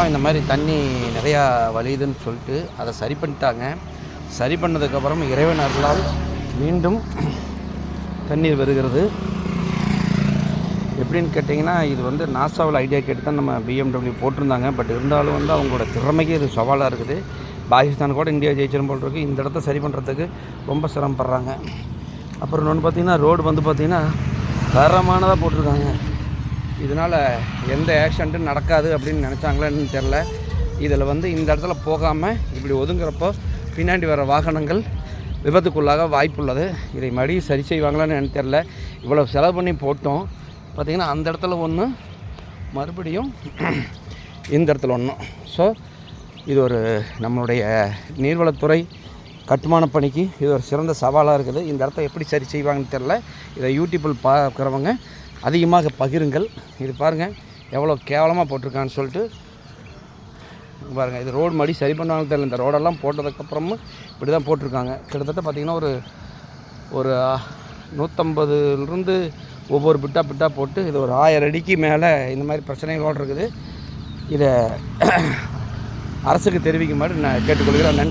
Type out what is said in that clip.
காலமாக இந்த மாதிரி தண்ணி நிறையா வலியுதுன்னு சொல்லிட்டு அதை சரி பண்ணிட்டாங்க. சரி பண்ணதுக்கப்புறம் இறைவன் அருளால் மீண்டும் தண்ணீர் வருகிறது. எப்படின்னு கேட்டிங்கன்னா இது வந்து நாசாவில் ஐடியா கேட்டு தான் நம்ம பிஎம்டபிள்யூ போட்டிருந்தாங்க. பட் இருந்தாலும் வந்து அவங்களோட திறமைக்கு இது சவாலாக இருக்குது. பாகிஸ்தான் கூட இந்தியா ஜெயிச்சிடும் போல் இந்த இடத்த சரி பண்ணுறதுக்கு ரொம்ப சிரமப்படுறாங்க. அப்புறம் இன்னொன்று பார்த்திங்கன்னா ரோடு வந்து பார்த்திங்கன்னா தரமானதாக போட்டிருக்காங்க. இதனால் எந்த ஆக்சிடென்ட்டும் நடக்காது அப்படின்னு நினச்சாங்களான்னு தெரில இதில் வந்து இந்த இடத்துல போகாமல் இப்படி ஒதுங்குறப்போ பின்னாடி வர வாகனங்கள் விபத்துக்குள்ளாக வாய்ப்புள்ளது. இதை மறுபடியும் சரி செய்வாங்களான்னு எனக்கு தெரில இவ்வளோ செலவு பண்ணி போட்டோம். பார்த்திங்கன்னா அந்த இடத்துல ஒன்று மறுபடியும் இந்த இடத்துல ஒன்றும் ஸோ இது ஒரு நம்மளுடைய நீர்வளத்துறை கட்டுமான பணிக்கு இது ஒரு சிறந்த சவாலாக இருக்குது. இந்த இடத்த எப்படி சரி செய்வாங்கன்னு தெரில இதை யூடியூப்பில் பார்க்குறவங்க அதிகமாக பகிருங்கள். இது பாருங்கள் எவ்வளோ கேவலமாக போட்டிருக்கான்னு சொல்லிட்டு பாருங்கள் இது ரோடு மடி சரி பண்ணுவாங்கன்னு தெரியல. இந்த ரோடெல்லாம் போட்டதுக்கப்புறமும் இப்படி தான் போட்டிருக்காங்க. கிட்டத்தட்ட பார்த்திங்கன்னா ஒரு ஒரு நூற்றம்பதுலேருந்து ஒவ்வொரு பிட்டா பிட்டா போட்டு இது ஒரு ஆயிரம் அடிக்கு மேலே இந்த மாதிரி பிரச்சனைகளோடு இருக்குது. இதை அரசுக்கு தெரிவிக்குமாறு நான் கேட்டுக்கொள்கிறேன். நன்றி.